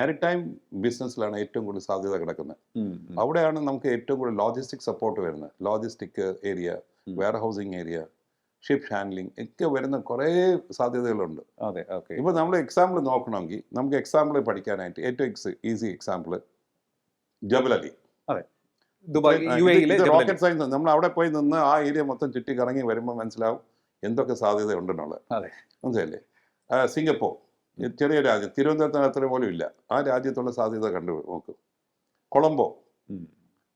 Maritime ബിസിനസ്സിലാണ് ഏറ്റവും കൂടുതൽ സാധ്യത കിടക്കുന്നത്. അവിടെയാണ് നമുക്ക് ഏറ്റവും കൂടുതൽ ലോജിസ്റ്റിക് സപ്പോർട്ട് വരുന്നത്. Logistic area. Warehousing area ship handling ഒക്കെ വരുന്ന കുറേ സാധ്യതകളുണ്ട്. അതെ ഓക്കെ. ഇപ്പോൾ നമ്മൾ എക്സാമ്പിൾ നോക്കണമെങ്കിൽ നമുക്ക് എക്സാമ്പിൾ പഠിക്കാനായിട്ട് ഏറ്റവും easy example Jebel Ali. Dubai you rocket science നമ്മൾ അവിടെ പോയി നിന്ന് ആ ഏരിയ മൊത്തം ചുറ്റി കറങ്ങി വരുമ്പോൾ മനസ്സിലാവും എന്തൊക്കെ സാധ്യത ഉണ്ടെന്നുള്ളത് അതെ. മനസ്സിലല്ലേ സിംഗപ്പൂർ. ചെറിയ രാജ്യം. തിരുവനന്തപുരത്തിന് അത്ര പോലും ഇല്ല. ആ രാജ്യത്തുള്ള സാധ്യത കണ്ടു നോക്കും. കൊളംബോ.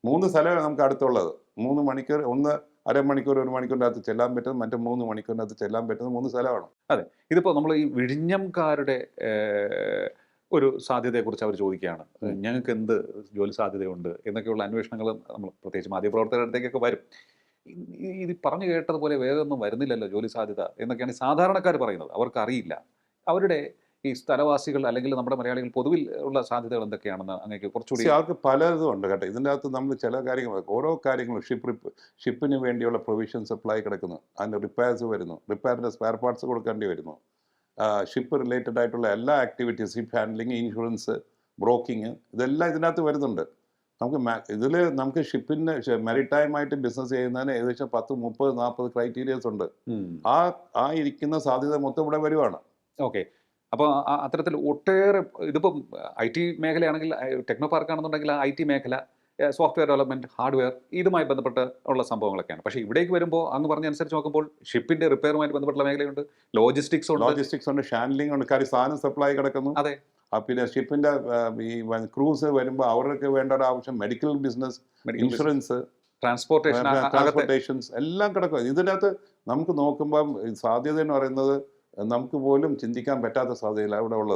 മൂന്ന് സ്ഥലമാണ് നമുക്ക് അടുത്തുള്ളത്. മൂന്ന് മണിക്കൂർ ഒന്ന് അരമണിക്കൂർ ഒരു മണിക്കൂറിന്റെ അകത്ത് ചെല്ലാൻ പറ്റുന്നത് മറ്റു മൂന്ന് മണിക്കൂറിന്റെ അകത്ത് ചെല്ലാൻ പറ്റുന്നത് മൂന്ന് സ്ഥലമാണ്. അതെ. ഇതിപ്പോൾ നമ്മൾ ഈ വിഴിഞ്ഞംകാരുടെ ഒരു സാധ്യതയെക്കുറിച്ച് അവർ ചോദിക്കുകയാണ്. ഞങ്ങൾക്ക് എന്ത് ജോലി സാധ്യതയുണ്ട് എന്നൊക്കെയുള്ള അന്വേഷണങ്ങൾ നമ്മൾ പ്രത്യേകിച്ച് മാധ്യമപ്രവർത്തകരുടെ അടുത്തേക്കൊക്കെ വരും. ഇത് പറഞ്ഞു കേട്ടതുപോലെ വേറെ ഒന്നും വരുന്നില്ലല്ലോ ജോലി സാധ്യത എന്നൊക്കെയാണ് സാധാരണക്കാർ പറയുന്നത്. അവർക്കറിയില്ല. അവരുടെ ഈ സ്ഥലവാസികൾ അല്ലെങ്കിൽ നമ്മുടെ മലയാളികൾ പൊതുവിൽ ഉള്ള സാധ്യതകൾ എന്തൊക്കെയാണെന്ന് അങ്ങേക്ക് കുറച്ചുകൂടി അവർക്ക് പലതും ഉണ്ട് കേട്ടോ. ഇതിന്റെ അകത്ത് നമ്മൾ ചില കാര്യങ്ങൾ ഓരോ കാര്യങ്ങളും ഷിപ്പ് ഷിപ്പിന് വേണ്ടിയുള്ള പ്രൊവിഷൻ സപ്ലൈ കിടക്കുന്നു. അതിന്റെ റിപ്പയർസ് വരുന്നു. റിപ്പയറിന്റെ സ്പെയർ പാർട്സ് കൊടുക്കേണ്ടി വരുന്നു. ഷിപ്പ് റിലേറ്റഡ് ആയിട്ടുള്ള എല്ലാ activities ship handling insurance broking ഇതെല്ലാം ഇതിനകത്ത് വരുന്നുണ്ട്. നമുക്ക് ഇതിൽ നമുക്ക് ഷിപ്പിന് മെറിടൈമായിട്ട് ബിസിനസ് ചെയ്യുന്നതിന് ഏകദേശം പത്ത് മുപ്പത് നാൽപ്പത് ക്രൈറ്റീരിയസ് ഉണ്ട്. ആ ആ ഇരിക്കുന്ന സാധ്യത മൊത്തം ഇവിടെ വരുവാണ്. ഓക്കെ അപ്പോൾ അത്തരത്തിൽ ഒട്ടേറെ ഇതിപ്പം ഐ ടി മേഖലയാണെങ്കിൽ ടെക്നോ പാർക്ക് ആണെന്നുണ്ടെങ്കിൽ ഐ ടി മേഖല സോഫ്റ്റ്വെയർ ഡെവലപ്മെന്റ് ഹാർഡ്വെയർ ഇതുമായി ബന്ധപ്പെട്ട് ഉള്ള സംഭവങ്ങളൊക്കെയാണ്. പക്ഷേ ഇവിടേക്ക് വരുമ്പോൾ അന്ന് പറഞ്ഞ അനുസരിച്ച് നോക്കുമ്പോൾ ഷിപ്പിന്റെ റിപ്പയറുമായി ബന്ധപ്പെട്ട മേഖലയുണ്ട് ലോജിസ്റ്റിക്സ് ഉണ്ട്. ലോജിസ്റ്റിക്സ് ഉണ്ട് ഹാൻഡ്ലിംഗ് ഉണ്ട് കാര്യം സാധനം സപ്ലൈ കിടക്കുന്നു. അതെ. പിന്നെ ഷിപ്പിന്റെ ഈ ക്രൂസ് വരുമ്പോൾ അവർക്ക് വേണ്ട ഒരു ആവശ്യം medical business insurance transportation transportations എല്ലാം കിടക്കും. ഇതിനകത്ത് നമുക്ക് നോക്കുമ്പം സാധ്യത എന്ന് പറയുന്നത് നമുക്ക് പോലും ചിന്തിക്കാൻ പറ്റാത്ത സാധ്യതയിലാണ് ഇവിടെ ഉള്ളത്.